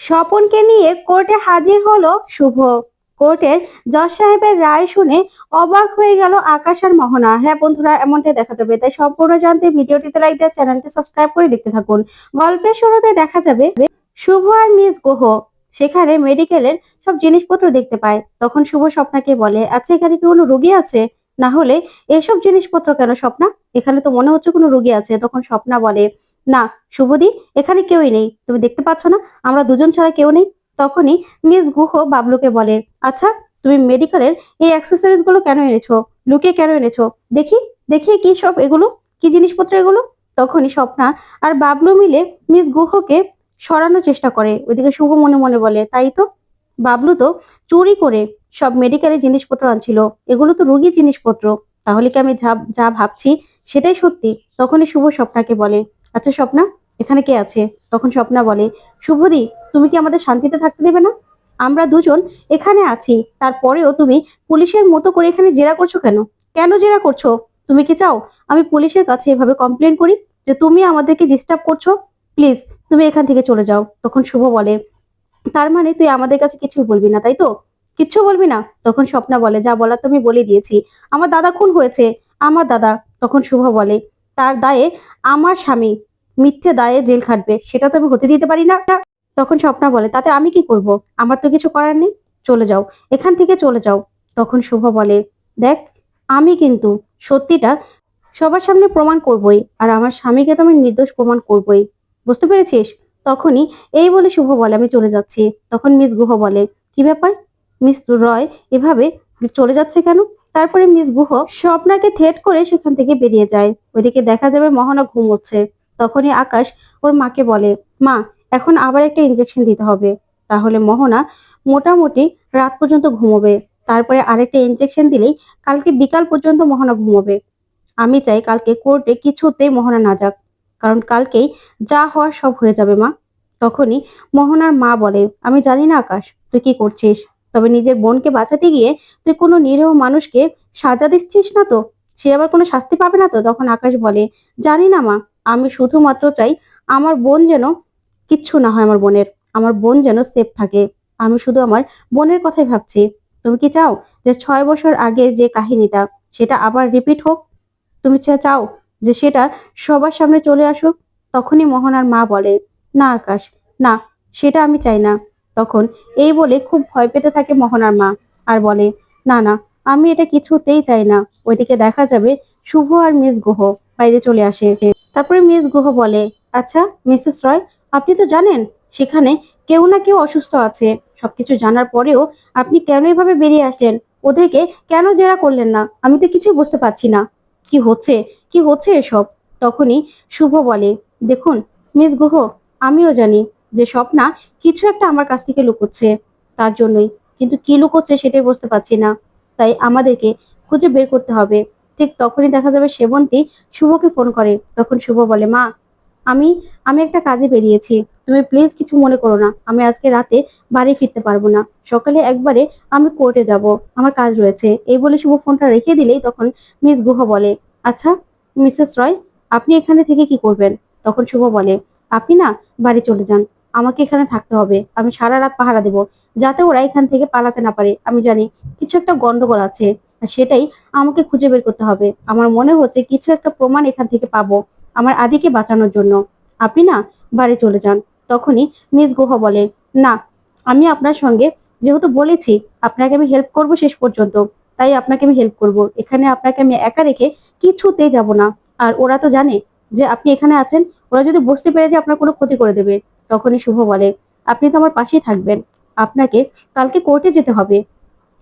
স্বপনকে নিয়ে কোর্টে হাজির হলো শুভ। কোর্টের জজ সাহেবের রায় শুনে অবাক হয়ে গেল আকাশ আর মোহনা। হ্যাঁ বন্ধুরা, এমনটাই দেখা যাবে। তাই সম্পূর্ণ জানতে ভিডিওটিতে লাইক দিয়ে চ্যানেলটি সাবস্ক্রাইব করে দেখতে থাকুন। গল্পের শুরুতে দেখা যাবে শুভ আর মিস গুহ। সেখানে মেডিকেলের সব জিনিসপত্র দেখতে পায়। তখন শুভ স্বপ্নাকে বলে আচ্ছা এখানে কি কোনো রোগী আছে? না হলে এসব জিনিসপত্র কেন স্বপ্না? এখানে তো মনে হচ্ছে কোনো রোগী আছে। তখন স্বপ্না বলে না, শুভদি, এখানে কেউই নেই। তুমি দেখতে পাচ্ছ না, আমরা দুজন ছাড়া কেউ নেই। তখনই মিস গুহ বাবলুকে বলে আচ্ছা তুমি মেডিকেলের এই অ্যাক্সেসরিজগুলো কেন এনেছো? লুকে কেন এনেছো? দেখি দেখি কি সব এগুলো? কি জিনিসপত্র এগুলো? তখনই স্বপ্না আর বাবলু মিলে মিস গুহকে সরানোর চেষ্টা করে। ওইদিকে শুভ মনে মনে বলে, তাই তো? বাবলু তো চুরি করে সব মেডিকেলের জিনিসপত্র আনছিল। এগুলো তো রোগী জিনিসপত্র। তাহলে কি আমি যা যা ভাবছি সেটাই সত্যি? তখনই শুভ স্বপ্নাকে বলে আচ্ছা স্বপ্না, এখানে কে আছে? তখন স্বপ্না বলে শুভদি তুমি কি আমাদের শান্তিতে থাকতে দেবে না? আমরা দুজন এখানে আছি, তারপরেও তুমি পুলিশের মতো করে এখানে জেরা করছ কেন? কেন জেরা করছ? তুমি কি চাও আমি পুলিশের কাছে এভাবে কমপ্লেন করি যে তুমি আমাদেরকে ডিস্টার্ব করছ? প্লিজ তুমি এখান থেকে চলে যাও। তখন শুভ বলে, তার মানে তুই আমাদের কাছে কিছুই বলবি না, তাই তো? কিচ্ছু বলবি না? তখন স্বপ্না বলে, যা বলার তুমি বলে দিয়েছি। আমার দাদা খুন হয়েছে, আমার দাদা। তখন শুভ বলে, তার দায়ে আমার স্বামী মিথ্যে দায়ে জেল খাটবে, সেটা তো আমি হতে দিতে পারি না। তখন স্বপ্না বলে, তাতে আমি কি করব? আমার তো কিছু করার নেই। চলে যাও। এখান থেকে চলে যাও। তখন শুভ বলে, দেখ, আমি কিন্তু সত্যিটা সবার সামনে প্রমাণ করবই, আর আমার স্বামীকে তো আমি নির্দোষ প্রমাণ করবই। বুঝতে পেরেছিস? তখনই এই বলে শুভ বলে, আমি চলে যাচ্ছি। তখন মিস গুহ বলে, কি ব্যাপার? মিস রয় এভাবে চলে যাচ্ছে কেন? তারপরে মিস গুহ স্বপ্নাকে থেট করে সেখান থেকে বেরিয়ে যায়। ওইদিকে দেখা যাবে মহানা ঘুমোচ্ছে। তখনই আকাশ ওর মাকে বলে, মা, এখন আবার একটা ইনজেকশন দিতে হবে। তাহলে মোহনা মোটামুটি রাত পর্যন্ত ঘুমোবে। তারপরে আরেকটা ইনজেকশন দিলেই কালকে বিকাল পর্যন্ত মোহনা ঘুমোবে। আমি চাই কালকে কোর্টে কিছুতেই মোহনা না যাক, কারণ কালকেই যা হওয়ার সব হয়ে যাবে, মা। তখনই মোহনার মা বলে, আমি জানি না আকাশ, তুই কি করছিস? তবে নিজের বোনকে বাঁচাতে গিয়ে তুই কোনো নিরীহ মানুষকে সাজা দিচ্ছিস না তো? সে আবার কোনো শাস্তি পাবে না তো? তখন আকাশ বলে, জানি না, মা। আমি শুধুমাত্র চাই আমার বোন যেন কিচ্ছু না হয় আমার বোনের। আমার বোন যেন সেফ থাকে। আমি শুধু আমার বোনের কথাই ভাবছি। তুমি কি চাও যে ছয় বছর আগে যে কাহিনীটা, সেটা আবার রিপিট হোক? তুমি চাও যে সেটা সবার সামনে চলে আসুক? তখনই মোহনার মা বলে, না আকাশ, না, সেটা আমি চাই না। তখন এই বলে খুব ভয় পেতে থাকে মোহনার মা আর বলে, না না, আমি এটা কিছুতেই চাই না। ওইদিকে দেখা যাবে শুভ আর মিস গুহ বাইরে চলে আসে। তারপরে মিস গুহ বলে আচ্ছা মিসেস রয়, আপনি তো জানেন, সেখানে কেউ না কেউ অসুস্থ আছে। সবকিছু জানার পরেও আপনি কেন এভাবে বেরিয়ে আসেন ওদেরকে কেন জেরা করলেন না? আমি তো কিছুই বুঝতে পারছি না। কি হচ্ছে? কি হচ্ছে এসব? তখনই শুভ বলে, দেখুন, মিস গুহ, আমিও জানি যে স্বপ্না কিছু একটা আমার কাছ থেকে লুকোচ্ছে, তার জন্যই। কিন্তু কি লুকোচ্ছে সেটাই বুঝতে পারছি না। তাই আমাদেরকে খুঁজে বের করতে হবে। ঠিক তখনই দেখা যাবে সেবন্তী শুভকে ফোন করে। তখন শুভ বলে, মা, আমি আমি একটা কাজে বেরিয়েছি। তুমি প্লিজ কিছু মনে করো না। আমি আজকে রাতে বাড়ি ফিরতে পারব না। সকালে একবারে আমি কোর্টে যাব। আমার কাজ রয়েছে। এই বলে শুভ ফোনটা রেখে দিলেই তখন মিস গুহ বলে আচ্ছা মিসেস রয়, আপনি এখানে থেকে কি করবেন? তখন শুভ বলে, আপনি না বাড়ি চলে যান। আমাকে এখানে থাকতে হবে। আমি সারা রাত পাহারা দেব। যাতে ওরা এখান থেকে পালাতে না পারে। আমি জানি কিছু একটা গন্ডগোল আছে। সেটাই আমাকে খুঁজে বের করতে হবে। আমার মনে হচ্ছে কিছু একটা প্রমাণ এখান থেকে পাবো আমার আদিকে বাঁচানোর জন্য। আপনি না বাড়ি চলে যান। তখনই মিস গুহ বলে, না, আমি আপনার সঙ্গে যেহেতু বলেছি আপনাকে আমি হেল্প করব শেষ পর্যন্ত, তাই আপনাকে আমি হেল্প করব। এখানে আপনাকে আমি একা রেখে কিছুতেই যাব না। আর ওরা তো জানে যে আপনি এখানে আছেন, ওরা যদি বুঝতে পেরে যে আপনার কোনো ক্ষতি করে দেবে। তখনই শুভ বলে, আপনি তো আমার পাশেই থাকবেন। আপনাকে কালকে কোর্টে যেতে হবে।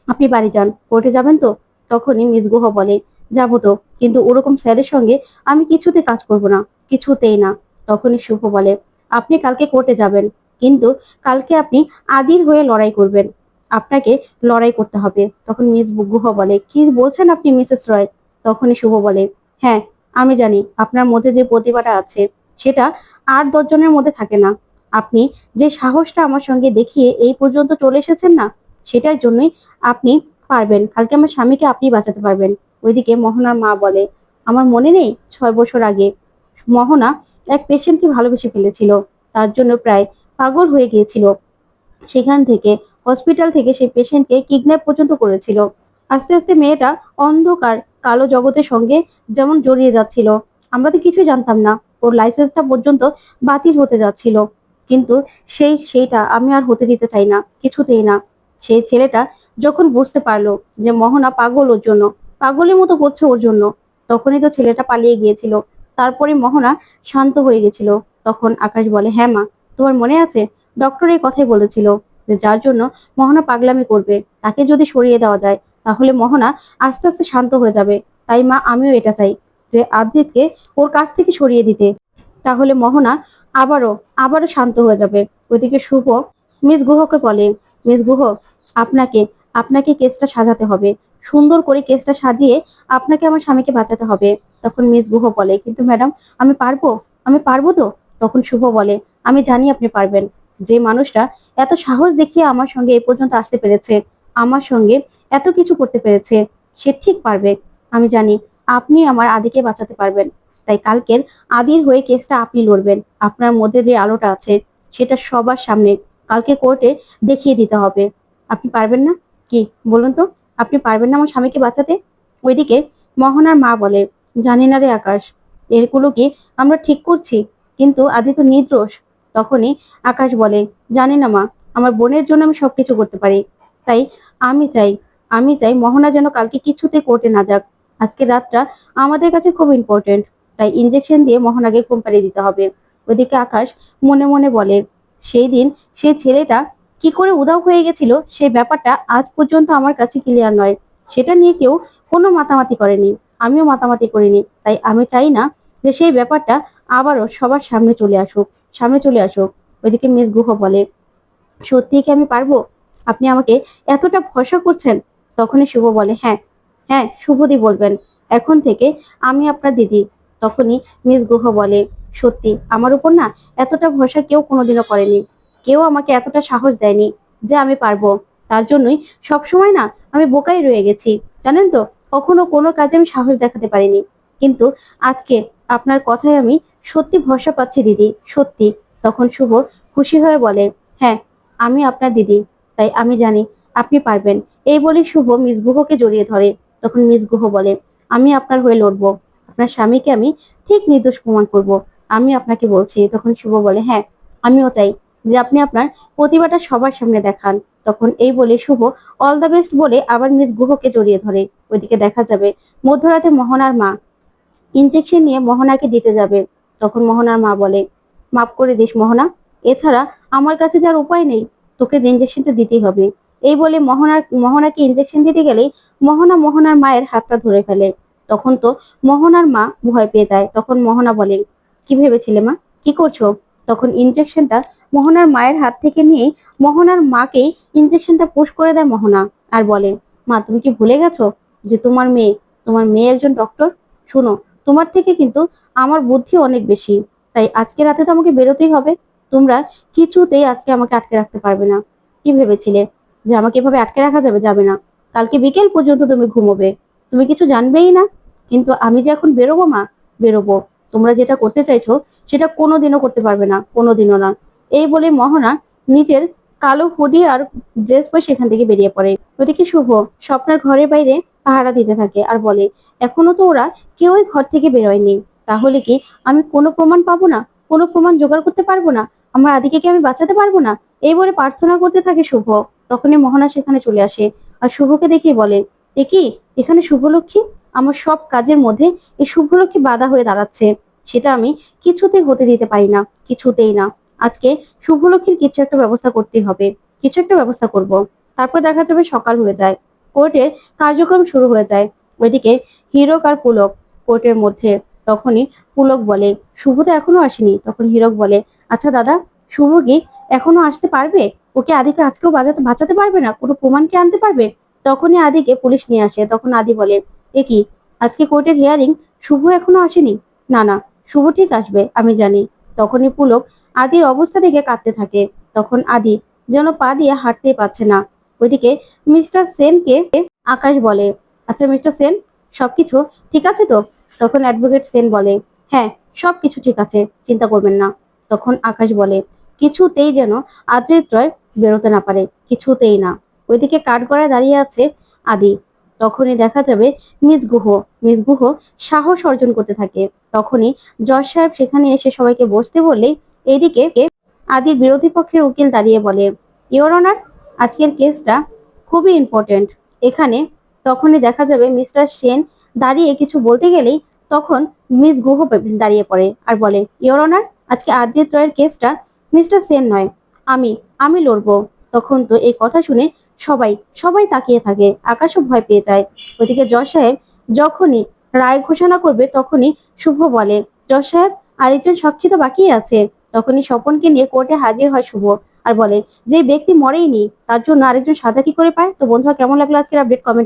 আপনি বাড়ি যান। কোর্টে যাবেন তো? তখনই মিস গুহ বলে, যাব তো, কিন্তু ওরকম স্যারের সঙ্গে আমি কিছুতে কাজ করব না, কিছুতেই না। তখনই শুভ বলে, আপনি কালকে কোর্টে যাবেন, কিন্তু কালকে আপনি আদির হয়ে লড়াই করবেন। আপনাকে লড়াই করতে হবে। তখন মিস গুহ বলে, কি বলছেন আপনি, মিসেস রয়? তখনই শুভ বলে হ্যাঁ আমি জানি, আপনার মধ্যে যে প্রতিভাটা আছে, সেটা আর দশজনের মধ্যে থাকে না। আপনি যে সাহসটা আমার সঙ্গে দেখিয়ে এই পর্যন্ত চলে এসেছেন না, সেটার জন্যই আপনি পারবেন। কালকে আমার স্বামীকে আপনি বাঁচাতে পারবেন। ওইদিকে মোহনার মা বলে, আমার মনে নেই ছয় বছর আগে মোহনা এক পেশেন্টকে ভালোবেসে ফেলেছিল। তার জন্য প্রায় পাগল হয়ে গিয়েছিল। সেখান থেকে হসপিটাল থেকে সেই পেশেন্টকে কিডন্যাপ পর্যন্ত করেছিল। আস্তে আস্তে মেয়েটা অন্ধকার, কালো জগতের সঙ্গে যেমন জড়িয়ে যাচ্ছিল। আমরা তো কিছুই জানতাম না। ওর লাইসেন্সটা পর্যন্ত বাতিল হতে যাচ্ছিল। কিন্তু সেই, সেইটা আমি আর হতে দিতে চাই না। কিছুতেই না। সেই ছেলেটা যখন বুঝতে পারল যে মোহনা পাগল ওর জন্য, পাগলের মতো করছে ওর জন্য, তখনই তো ছেলেটা পালিয়ে গিয়েছিল। তারপরে মোহনা শান্ত হয়ে গেছিল। তখন আকাশ বলে হ্যাঁ মা, তোমার মনে আছে? ডক্টর এই কথাই বলেছিল যে, যার জন্য মোহনা পাগলামি করবে, তাকে যদি সরিয়ে দেওয়া যায়, তাহলে মোহনা আস্তে আস্তে শান্ত হয়ে যাবে। তাই মা, আমিও এটা চাই যে, আদ্রিতকে ওর কাছ থেকে সরিয়ে দিতে। তাহলে মোহনা আবারও আবারও শান্ত হয়ে যাবে। ওইদিকে শুভ মিস গুহকে বলে, মিস গুহ, আপনাকে আপনাকে কেসটা সাজাতে হবে। সুন্দর করে কেসটা সাজিয়ে আপনাকে আমার স্বামীকে বাঁচাতে হবে। তখন মিস গুহ বলে, কিন্তু ম্যাডাম, আমি পারব? আমি পারব তো? তখন শুভ বলে, আমি জানি আপনি পারবেন। যে মানুষটা এত সাহস দেখিয়ে আমার সঙ্গে এ পর্যন্ত আসতে পেরেছে, আমার সঙ্গে এত কিছু করতে পেরেছে, সে ঠিক পারবে। আমি জানি আপনি আমার আদিকে বাঁচাতে পারবেন। তাই কালকের আদির হয়ে কেসটা আপনি লড়বেন। আপনার মধ্যে যে আলোটা আছে, সেটা সবার সামনে কালকে কোর্টে দেখিয়ে দিতে হবে। আপনি পারবেন না? কি? বলুন তো, আপনি পারবেন না আমার স্বামীকে বাঁচাতে? ওইদিকে মোহনার মা বলে, জানি না রে আকাশ, এরগুলো কি আমরা ঠিক করছি? কিন্তু আদি তো নির্দোষ। তখনই আকাশ বলে, জানি না মা, আমার বোনের জন্য আমি সবকিছু করতে পারি। তাই আমি চাই আমি চাই মোহনা যেন কালকে কিছুতে কোর্টে না যাক। আজকে রাতটা আমাদের কাছে খুব ইম্পর্টেন্ট তাই ইঞ্জেকশন দিয়ে মোহনাকে পাড়িয়ে দিতে হবে। ওইদিকে আকাশ মনে মনে বলে, সেই দিন সে ছেলেটা কি করে উধাও হয়ে গেছিল সেই ব্যাপারটা আজ পর্যন্ত আমার কাছে ক্লিয়ার নয়। সেটা নিয়ে কেউ কোনো মাতামাতি করেনি। আমিও মাতামাতি করিনি। তাই আমি চাই না যে সেই ব্যাপারটা আবারও সবার সামনে চলে আসুক, সামনে চলে আসুক। ওইদিকে মিস গুহ বলে সত্যি কি আমি পারব? আপনি আমাকে এতটা ভরসা করছেন? তখনই শুভ বলে হ্যাঁ হ্যাঁ শুভদি বলবেন। এখন থেকে আমি আপনার দিদি। তখনই মিস গুহ বলে, সত্যি, আমার উপর না এতটা ভরসা কেউ কোনোদিনও করেনি। কেউ আমাকে এতটা সাহস দেয়নি যে আমি পারব। তার জন্যই সবসময় না আমি বোকাই রয়ে গেছি। জানেন তো, কখনো কোনো কাজে আমি সাহস দেখাতে পারিনি। কিন্তু আজকে আপনার কথায় আমি সত্যি ভরসা পাচ্ছি দিদি, সত্যি। তখন শুভ খুশি হয়ে বলে হ্যাঁ আমি আপনার দিদি, তাই আমি জানি আপনি পারবেন। এই বলে শুভ মিস গুহকে জড়িয়ে ধরে। তখন মিস গুহ বলে, আমি আপনার হয়ে লড়বো। আপনার স্বামীকে আমি ঠিক নির্দোষ প্রমাণ করব। আমি আপনাকে বলছি। তখন শুভ বলে হ্যাঁ আমিও চাই। যে আপনি আপনার প্রতিভাটা সবার সামনে দেখান। তখন এই বলে শুভ অল দ্য বেস্ট বলে আবার মিস গুহকে জড়িয়ে ধরে। ওইদিকে দেখা যাবে, মধ্যরাতে মোহনার মা। ইনজেকশন নিয়ে মোহনাকে দিতে যাবে। তখন মোহনার মা বলে, মাফ করে দিস মোহনা। এছাড়া আমার কাছে যার উপায় নেই, তোকে যে ইনজেকশনটা দিতেই হবে। এই বলে মোহনার, মোহনাকে ইনজেকশন দিতে গেলেই মোহনা মোহনার মায়ের হাতটা ধরে ফেলে। তখন তো মোহনার মা ভয় পেয়ে যায়। তখন মোহনা বলে, কি ভেবেছিলে মা? কি করছ? তখন ইনজেকশনটা মোহনার মায়ের হাত থেকে নিয়ে মোহনার মাকেই ইনজেকশনটা পুশ করে দেয় মোহনা আর বলে, মা, তুমি কি ভুলে গেছো যে তোমার মেয়ে তোমার মেয়ে একজন ডক্টর শুনো, তোমার থেকে কিন্তু আমার বুদ্ধি অনেক বেশি, তাই আজকে রাতে তো আমাকে বেরোতেই হবে। তোমরা কিছুতেই আজকে আমাকে আটকে রাখতে পারবে না। কি ভেবেছিলে যে আমাকে এভাবে আটকে রাখা যাবে যাবে না। কালকে বিকেল পর্যন্ত তুমি ঘুমোবে। তুমি কিছু জানবেই না। কিন্তু আমি যে এখন বেরোবো, মা, বেরোবো। তোমরা যেটা করতে চাইছো সেটা কোনোদিনও করতে পারবে না, কোনোদিনও না। এই বলে মোহনা নিজের কালো হুডি আর ড্রেস পরে সেখান থেকে বেরিয়ে পড়ে। ওদিকে শুভ স্বপ্নার ঘরের বাইরে পাহারা দিতে থাকে আর বলে, এখনও তো ওরা কেউই ঘর থেকে বেরোয়নি। তাহলে কি আমি কোনো প্রমাণ পাবো না? কোনো প্রমাণ জোগাড় করতে পারব না? আমার আদিকে কি আমি বাঁচাতে পারব না? এই বলে প্রার্থনা করতে থাকে শুভ। তখনই মোহনা সেখানে চলে আসে আর শুভকে দেখে বলে এ কি এখানে শুভলক্ষ্মী? আমার সব কাজের মধ্যে এই শুভলক্ষ্মী বাধা হয়ে দাঁড়াচ্ছে। সেটা আমি কিছুতেই হতে দিতে পারি না, কিছুতেই না। আজকে শুভলক্ষ্মীর কিছু একটা ব্যবস্থা করতে হবে, কিছু একটা ব্যবস্থা করব। তারপর দেখা যাবে সকাল হয়ে যায় কোর্টের কার্যক্রম শুরু হয়ে যায়। ওইদিকে হিরক আর পুলক কোর্টের মধ্যে তখনই পুলক বলে, শুভ তো এখনও আসেনি। তখন হিরক বলে আচ্ছা দাদা, শুভ কি এখনও আসতে পারবে? ওকে আদিকে আজকেও বাজাতে, বাঁচাতে পারবে না? কোনো প্রমাণ কি আনতে পারবে? তখনই আদিকে পুলিশ নিয়ে আসে। তখন আদি বলে, এ কি, আজকে কোর্টের হিয়ারিং শুভ এখনও আসেনি? না না শুভ ঠিক আসবে, আমি জানি। তখনই পুলক আদির অবস্থা দেখে কাঁদতে থাকে। তখন আদি যেন পা দিয়ে হাঁটতেই পারছে না। ওইদিকে মিস্টার সেনকে আকাশ বলে আচ্ছা মিস্টার সেন, সবকিছু ঠিক আছে তো? তখন অ্যাডভোকেট সেন বলে হ্যাঁ সবকিছু ঠিক আছে, চিন্তা করবেন না। তখন আকাশ বলে, কিছুতেই যেন আদ্রিত রয় বেরোতে না পারে, কিছুতেই না। ওইদিকে কাঠগড়ায় দাঁড়িয়ে আছে আদি। তখনই দেখা যাবে মিস গুহ। মিস গুহ সাহস অর্জন করতে থাকে। তখনই জজ সাহেব সেখানে এসে সবাইকে বসতে বললেই এইদিকে আদির বিরোধী পক্ষের উকিল দাঁড়িয়ে বলে ইওর অনার আজকের কেসটা খুবই ইম্পর্টেন্ট এখানে তখনই দেখা যাবে মিস্টার সেন দাঁড়িয়ে কিছু বলতে গেলেই তখন মিস গুহ দাঁড়িয়ে পড়ে আর বলে ইওর অনার আজকে আদিত্য রয়ের কেসটা মিস্টার সেন নয়। আমি আমি লড়বো। তখন তো এই কথা শুনে সবাই সবাই তাকিয়ে থাকে, আকাশও ভয় পেয়ে যায়। ওদিকে জজ সাহেব যখনই রায় ঘোষণা করবে তখনই শুভ বলে, জজ সাহেব আরেকজন সাক্ষী তো বাকি আছে। তখনই স্বপনকে নিয়ে কোর্টে হাজির হয় শুভ আর বলে, যে ব্যক্তি মরেইনি, তার জন্য আরেকজন সাজা কি করে পায়? তো বন্ধুরা, কেমন লাগল আজকের আপডেট কমেন্ট